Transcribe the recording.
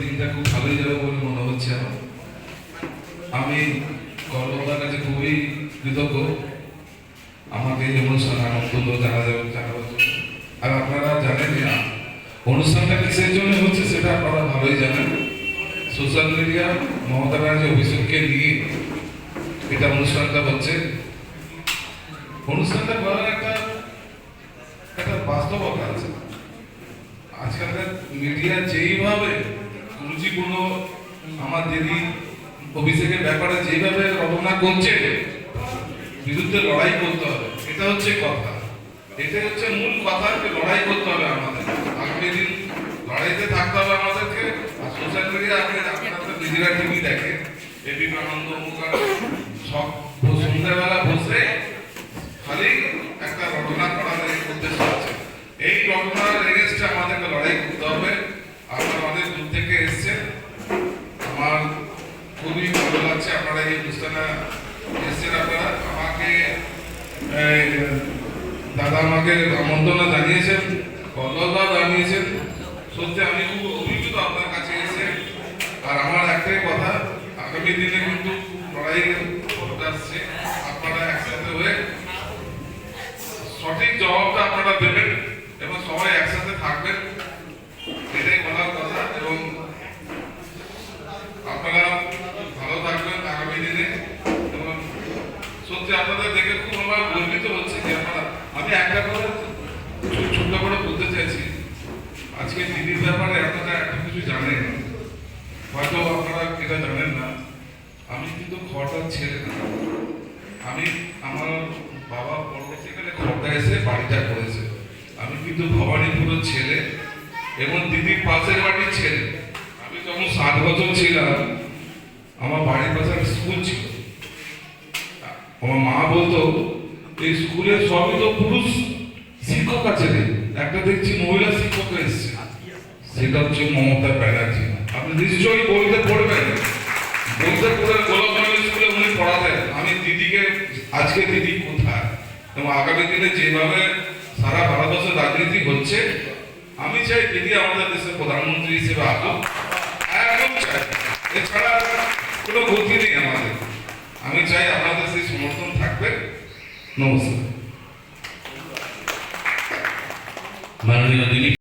দিনটা খুব ভালোই যাবে বলে মনে হচ্ছে আমার। আমি কর্মদার কাছে খুবই কৃতজ্ঞ। আমাকে অনুষ্ঠানে আনন্দ জানা যাবে জন্য আর আপনারা জানেন না, অনুষ্ঠানটা কিসের জন্য হচ্ছে সেটা আপনারা ভালোই জানেন। সোশ্যাল মিডিয়া, মমতা ব্যানার্জি অভিষেককে নিয়ে এটা অনুষ্ঠানটা হচ্ছে। অনুষ্ঠানটা করার একটা একটা বাস্তবতা আছে। আজকালকার মিডিয়া যেইভাবে রুচিপূর্ণ আমার দিদি অভিষেকের ব্যাপারে যেভাবে রচনা করছে, বিরুদ্ধে লড়াই করতে হবে, এটা হচ্ছে কথা। এটা হচ্ছে মূল কথা লড়াই করতে হবে আমাদের। আগামী দিন লড়াইতে থাকতে হবে আমাদেরকে, আর সোশ্যাল মিডিয়া আপনি আপনারা নিজেরা টিভি দেখে। এবি আনন্দ মুখার সব সন্ধ্যাবেলা বসে খালি একটা ঘটনা করার উদ্দেশ্য আছে। এই ঘটনার এগেনস্টে আমাদেরকে লড়াই করতে হবে। আপনারা অনেক দূর থেকে এসছেন আমার খুবই ভালো লাগছে আপনারা এই অনুষ্ঠানে এসছেন, আপনারা আমাকে দাদা আমাকে আমন্ত্রণ জানিয়েছেন কল্লদা জানিয়েছেন। সত্যি আমি খুব অভিভূত আপনার কাছে এসে। আর আমার একটাই কথা, আগামী দিনে কিন্তু লড়াই আসছে আপনারা একসাথে হয়ে সঠিক জবাবটা আপনারা দেবেন এবং সবাই একসাথে থাকবেন এটাই বলার কথা এবং আপনারা ভালো থাকবেন আগামী দিনে এবং সত্যি আপনাদের দেখে খুব আমার গর্বিত হচ্ছে যে আপনারা আমি একটা করে ছোট করে বলতে চাইছি। আজকে দিদির ব্যাপারে আপনারা এত কিছু জানেন। হয়তো আপনারা এটা জানেন না। আমি কিন্তু খড়টার ছেলে না আমি আমার বাবা পরবর্তীকালে খড়টা এসে বাড়িটা করেছে। আমি কিন্তু ভবানীপুরের ছেলে এবং দিদির পাশের বাড়ির ছেলে। আমি যখন সাত বছর ছিলাম, আমার বাড়ির পাশে স্কুল ছিল। আমার মা বলতো, এই স্কুলে সবই তো পুরুষ শিক্ষক আছে একটা দেখছি মহিলা শিক্ষক এসছে। সেটা হচ্ছে মমতা ব্যানার্জি। আপনি নিশ্চয়ই বইতে পড়বেন। বইতে পড়ে গোলাপ স্কুলে উনি পড়াতেন। আমি দিদিকে, আজকে দিদি কোথায়? এবং আগামী দিনে যেভাবে সারা ভারতবর্ষের রাজনীতি হচ্ছে, আমি চাই দিদি আমাদের দেশের প্রধানমন্ত্রী হিসেবে আসুক। একদম চাই। এছাড়া কোনো গতি নেই আমাদের। আমি চাই আপনাদের Vamos. Manuel